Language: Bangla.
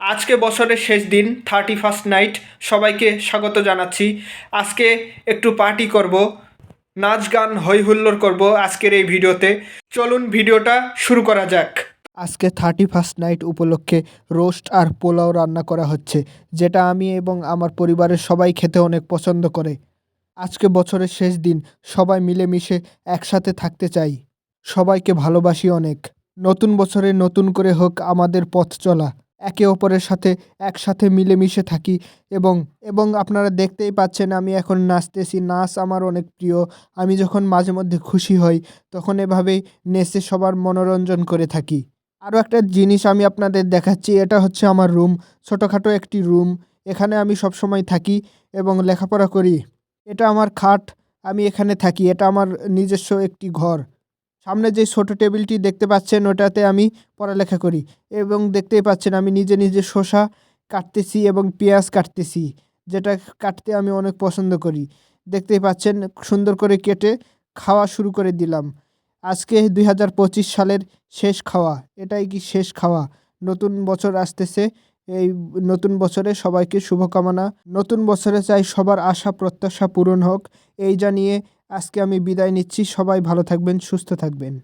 আজকে বছরের শেষ দিন থার্টি ফার্স্ট নাইট সবাইকে স্বাগত জানাচ্ছি। আজকে একটু পার্টি করব, নাচ গান হই হুল্লোড় করব আজকের এই ভিডিওতে। চলুন ভিডিওটা শুরু করা যাক। আজকে থার্টি ফার্স্ট নাইট উপলক্ষে রোস্ট আর পোলাও রান্না করা হচ্ছে, যেটা আমি এবং আমার পরিবারের সবাই খেতে অনেক পছন্দ করে। আজকে বছরের শেষ দিন, সবাই মিলেমিশে একসাথে থাকতে চাই। সবাইকে ভালোবাসি অনেক। নতুন বছরে নতুন করে হোক আমাদের পথ চলা। একে অপরের সাথে একসাথে মিলেমিশে থাকি এবং এবং আপনারা দেখতেই পাচ্ছেন আমি এখন নাচতেছি। নাচ আমার অনেক প্রিয়। আমি যখন মাঝে মধ্যে খুশি হই, তখন এভাবেই নেচে সবার মনোরঞ্জন করে থাকি। আরও একটা জিনিস আমি আপনাদের দেখাচ্ছি, এটা হচ্ছে আমার রুম। ছোটোখাটো একটি রুম। এখানে আমি সবসময় থাকি এবং লেখাপড়া করি। এটা আমার খাট, আমি এখানে থাকি। এটা আমার নিজস্ব একটি ঘর। সামনে যে ছোট টেবিলটি দেখতে পাচ্ছেন, ওটাতে আমি পড়ালেখা করি এবং দেখতেই পাচ্ছেন আমি নিজে নিজে শসা কাটতেছি এবং পেঁয়াজ কাটতেছি, যেটা কাটতে আমি অনেক পছন্দ করি। দেখতেই পাচ্ছেন, সুন্দর করে কেটে খাওয়া শুরু করে দিলাম। আজকে দুই হাজার পঁচিশ সালের শেষ খাওয়া, এটাই কি শেষ খাওয়া? নতুন বছর আসতেছে, এই নতুন বছরে সবাইকে শুভকামনা। নতুন বছরে চাই সবার আশা, প্রত্যাশা পূরণ হোক, এই জানিয়ে আজকে আমি বিদায় নিচ্ছি সবাই ভালো থাকবেন সুস্থ থাকবেন।